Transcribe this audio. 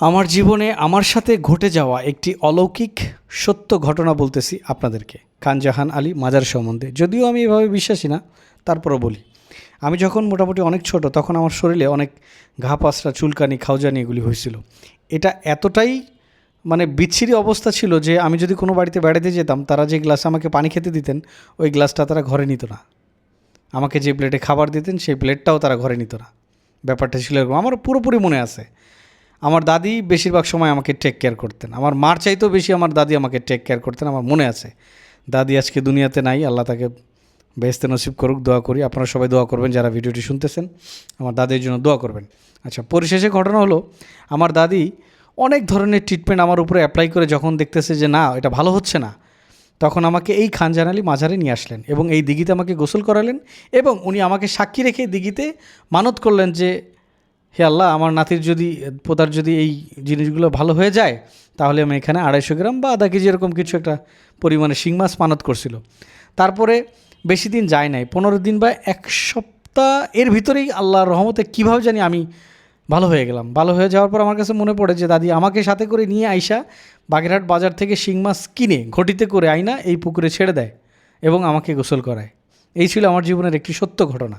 আমার জীবনে আমার সাথে ঘটে যাওয়া একটি অলৌকিক সত্য ঘটনা বলতেছি আপনাদেরকে। খানজাহান আলী মাজার সম্বন্ধে। যদিও আমি এভাবে বিশ্বাসী না, তারপরও বলি। আমি যখন মোটামুটি অনেক ছোট, তখন আমার শরীরে অনেক ঘা, পাসরা, চুলকানি খাওজানি এগুলি হয়েছিল। এটা এতটাই মানে বিচ্ছিরি অবস্থা ছিল যে আমি যদি কোনো বাড়িতে বেড়াতে যেতাম, তারা যে গ্লাসে আমাকে পানি খেতে দিতেন, ওই গ্লাসটা তারা ঘরে নিত না। আমাকে যে প্লেটে খাবার দিতেন, সেই প্লেটটাও তারা ঘরে নিত না। ব্যাপারটা ছিল এরকম। আমার পুরোপুরি মনে আছে। আমার দাদি বেশিরভাগ সময় আমাকে টেক কেয়ার করতেন। আমার মার চাইতেও বেশি আমার দাদি আমাকে টেক কেয়ার করতেন, আমার মনে আছে। দাদি আজকে দুনিয়াতে নাই, আল্লাহ তাকে বেহেস্তে নসিব করুক, দোয়া করি। আপনারা সবাই দোয়া করবেন যারা ভিডিওটি শুনতেছেন, আমার দাদির জন্য দোয়া করবেন। আচ্ছা পরিশেষে ঘটনা হলো, আমার দাদি অনেক ধরনের ট্রিটমেন্ট আমার উপরে অ্যাপ্লাই করে যখন দেখতেছে যে না, এটা ভালো হচ্ছে না, তখন আমাকে এই খানজান আলী মাজারে নিয়ে আসলেন এবং এই দিঘিতে আমাকে গোসল করালেন এবং উনি আমাকে সাক্ষী রেখে দিঘিতে মানত করলেন যে হে আল্লাহ, আমার নাতির যদি, পোতার যদি এই জিনিসগুলো ভালো হয়ে যায়, তাহলে আমি এখানে আড়াইশো গ্রাম বা আধা কেজি এরকম কিছু একটা পরিমাণে শিং মাছ মানত করছিল। তারপরে বেশি দিন যায় নাই, পনেরো দিন বা এক সপ্তাহ এর ভিতরেই আল্লাহর রহমতে কীভাবে জানি আমি ভালো হয়ে গেলাম। ভালো হয়ে যাওয়ার পর আমার কাছে মনে পড়ে যে, দাদি, আমাকে সাথে করে নিয়ে আইসা বাগেরহাট বাজার থেকে শিং মাছ কিনে, ঘটিতে করে আইনা এই পুকুরে ছেড়ে দেয় এবং আমাকে গোসল করায়। এই ছিল আমার জীবনের একটি সত্য ঘটনা।